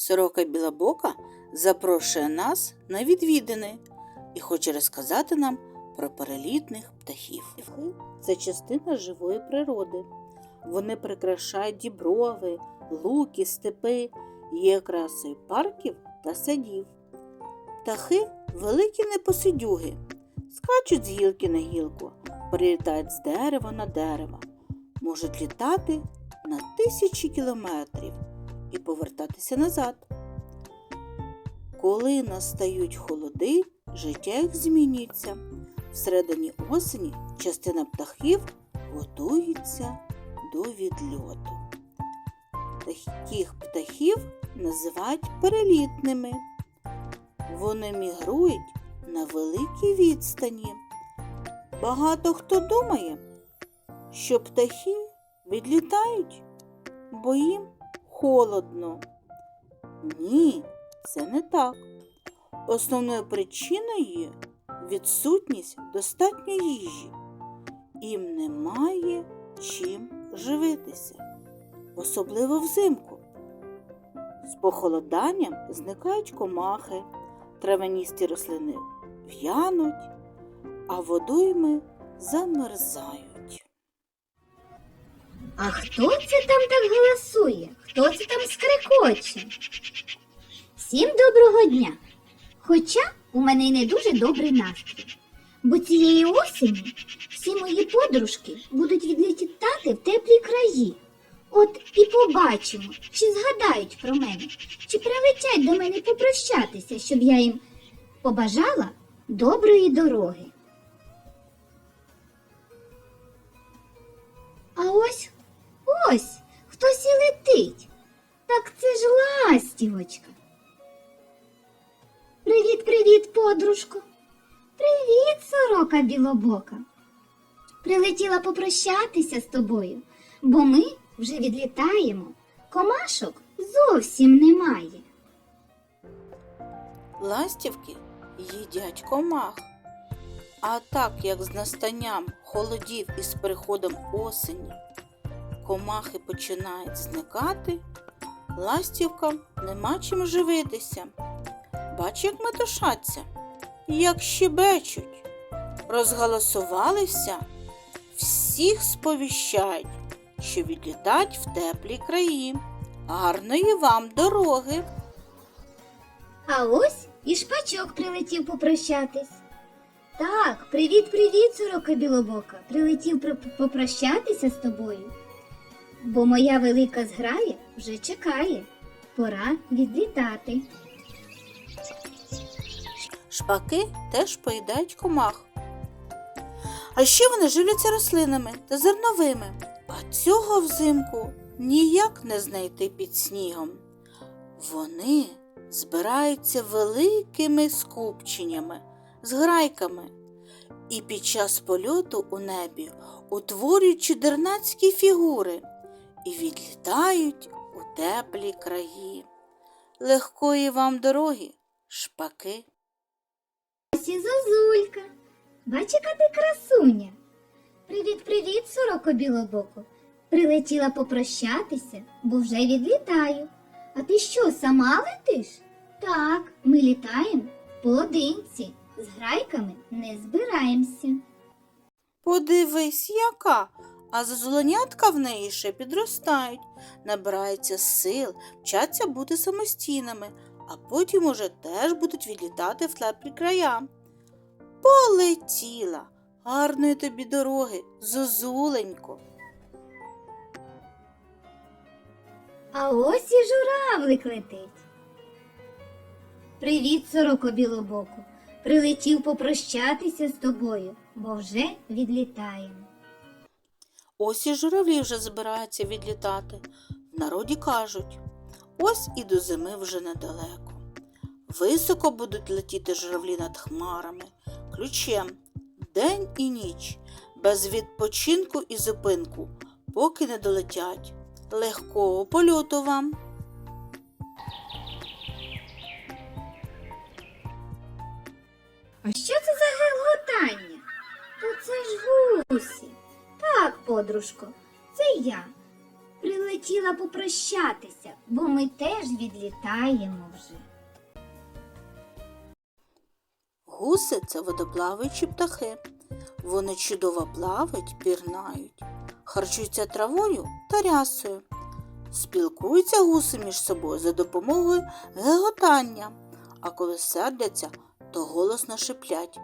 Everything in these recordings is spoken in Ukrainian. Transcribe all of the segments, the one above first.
Сорока Білобока запрошує нас на відвідини і хоче розказати нам про перелітних птахів. Це частина живої природи. Вони прикрашають діброви, луки, степи, є красою парків та садів. Птахи великі непосидюги, скачуть з гілки на гілку, перелітають з дерева на дерево, можуть літати на тисячі кілометрів і повертатися назад. Коли настають холоди, життя їх змінюється. Всередині осені частина птахів готується до відльоту. Таких птахів називають перелітними. Вони мігрують на великій відстані. Багато хто думає, що птахи відлітають, бо їм холодно. Ні, це не так. Основною причиною є відсутність достатньої їжі. Їм немає чим живитися, особливо взимку. З похолоданням зникають комахи, травяністі рослини в'януть, а водойми замерзають. А хто це там так голосує? Хто це там скрекоче? Всім доброго дня! Хоча у мене й не дуже добрий настрій. Бо цієї осені всі мої подружки будуть відлітати в теплі краї. От і побачимо, чи згадають про мене, чи прилетять до мене попрощатися, щоб я їм побажала доброї дороги. А ось ось хтось і летить. Так це ж ластівочка. Привіт, привіт, подружко. Привіт, сорока білобока. Прилетіла попрощатися з тобою, бо ми вже відлітаємо. Комашок зовсім немає. Ластівки їдять комах. А так як з настанням холодів і з приходом осені комахи починають зникати, ластівкам нема чим живитися. Бач, як метушаться, як щебечуть. Розголосувалися, всіх сповіщають, що відлітать в теплі краї. Гарної вам дороги! А ось і шпачок прилетів попрощатись. Так, привіт, привіт, сорока білобока. Прилетів про- попрощатися з тобою. Бо моя велика зграя вже чекає. Пора відлітати. Шпаки теж поїдають комах. А ще вони живляться рослинами та зерновими, а цього взимку ніяк не знайти під снігом. Вони збираються великими скупченнями, зграйками, і під час польоту у небі утворюють чудернацькі фігури і відлітають у теплі краї. Легкої вам дороги, шпаки! Ось і Зозулька. Бач, яка ти красуня. Привіт, привіт, сороко білобоко. Прилетіла попрощатися, бо вже відлітаю. А ти що, сама летиш? Так, ми літаємо поодинці. З грайками не збираємося. Подивись, яка, а зозуленятка в неї ще підростають, набираються сил, вчаться бути самостійними, а потім уже теж будуть відлітати в теплі края. Полетіла, гарної тобі дороги, зозуленько. А ось і журавлик летить. Привіт, сороко білобоку. Прилетів попрощатися з тобою, бо вже відлітаємо. Ось і журавлі вже збираються відлітати. В народі кажуть, ось і до зими вже недалеко. Високо будуть летіти журавлі над хмарами, ключем, день і ніч, без відпочинку і зупинку, поки не долетять. Легкого польоту вам. А що це за гелготання? То це ж гусі. Так, подружко, це я. Прилетів хотіла попрощатися, бо ми теж відлітаємо вже. Гуси це водоплаваючі птахи. Вони чудово плавають, пірнають, харчуються травою та рясою. Спілкуються гуси між собою за допомогою геготання, а коли сердяться, то голосно шиплять.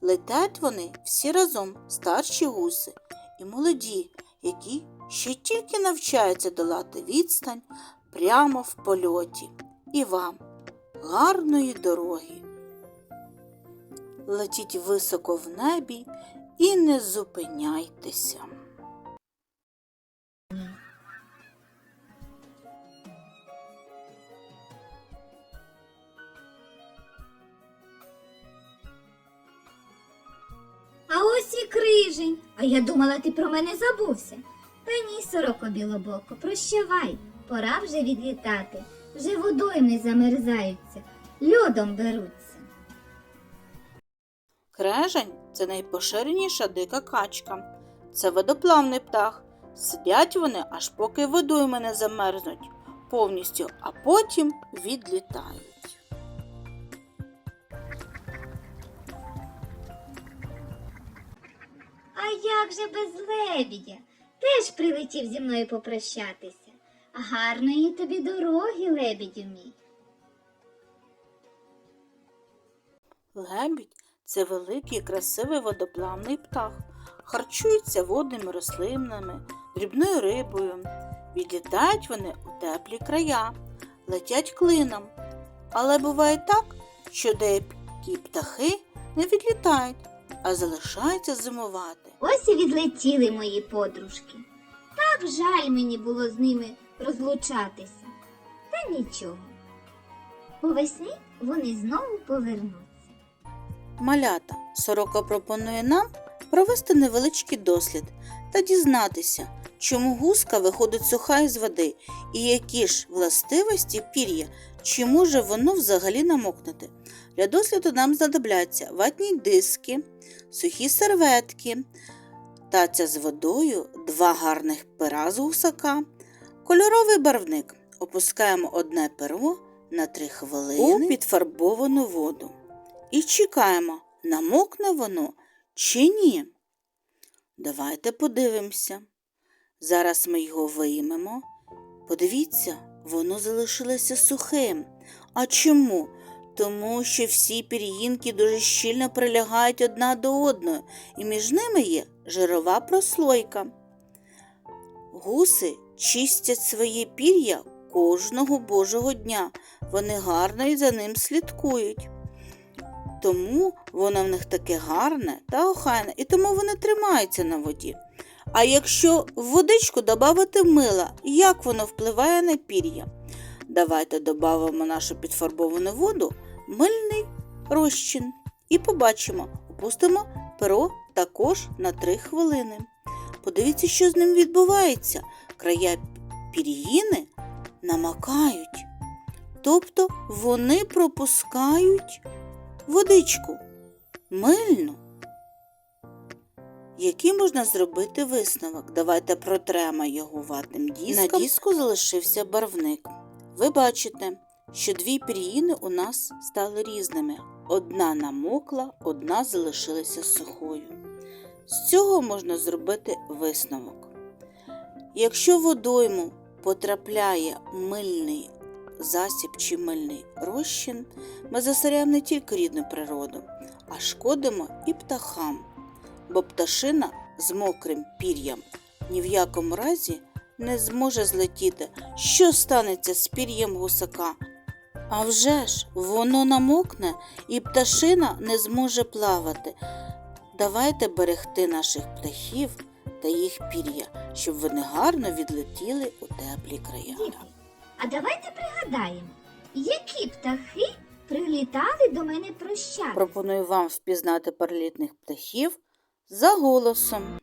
Летять вони всі разом, старші гуси і молоді, які ще тільки навчаються долати відстань прямо в польоті. І вам гарної дороги! Летіть високо в небі і не зупиняйтеся. Ось і крижень. А я думала, ти про мене забувся. Та ні, сороко білобоко, прощавай. Пора вже відлітати. Вже водою не замерзаються, льодом беруться. Крежень це найпоширеніша дика качка. Це водоплавний птах. Сидять вони, аж поки водойми не замерзнуть повністю, а потім відлітають. Як же без лебідя? Теж прилетів зі мною попрощатися. Гарної тобі дороги, лебідю мій. Лебідь це великий красивий водоплавний птах. Харчуються водними рослинами, дрібною рибою. Відлітають вони у теплі края, летять клином. Але буває так, що деякі птахи не відлітають, а залишаються зимувати. Ось і відлетіли мої подружки. Так жаль мені було з ними розлучатися. Та нічого. Повесні вони знову повернуться. Малята сорока пропонує нам провести невеличкий дослід та дізнатися, чому гуска виходить суха із води і які ж властивості пір'я, чи може воно взагалі намокнути. Для досліду нам знадобляться ватні диски, сухі серветки, таця з водою, два гарних пера з гусака, кольоровий барвник. Опускаємо одне перо на три хвилини у підфарбовану воду і чекаємо, намокне воно чи ні. Давайте подивимося. Зараз ми його виймемо. Подивіться, воно залишилося сухим. А чому? Тому що всі пір'їнки дуже щільно прилягають одна до одної, і між ними є жирова прослойка. Гуси чистять своє пір'я кожного божого дня. Вони гарно і за ним слідкують. Тому воно в них таке гарне та охайне, і тому вони тримаються на воді. А якщо в водичку додати мила, як воно впливає на пір'я? Давайте додамо нашу підфарбовану воду мильний розчин і побачимо, опустимо перо також на 3 хвилини. Подивіться, що з ним відбувається. Края пір'їни намакають, тобто вони пропускають водичку мильну. Який можна зробити висновок? Давайте протремо його ватним диском. На диску залишився барвник. Ви бачите, що дві пір'їни у нас стали різними. Одна намокла, одна залишилася сухою. З цього можна зробити висновок. Якщо водойму потрапляє мильний засіб чи мильний розчин, ми засоряємо не тільки рідну природу, а шкодимо і птахам, бо пташина з мокрим пір'ям ні в якому разі не зможе злетіти, що станеться з пір'ям гусака. А вже ж воно намокне і пташина не зможе плавати. Давайте берегти наших птахів та їх пір'я, щоб вони гарно відлетіли у теплі края. Діти, а давайте пригадаємо, які птахи прилітали до мене прощатися. Пропоную вам впізнати перелітних птахів за голосом.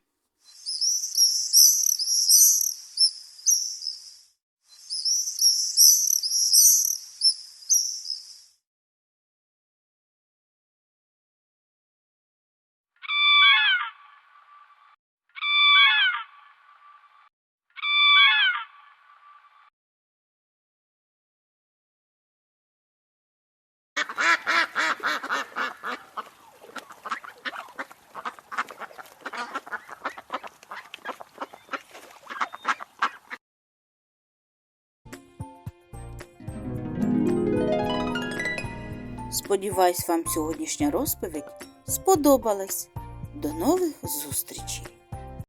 Сподіваюсь, вам сьогоднішня розповідь сподобалась. До нових зустрічей!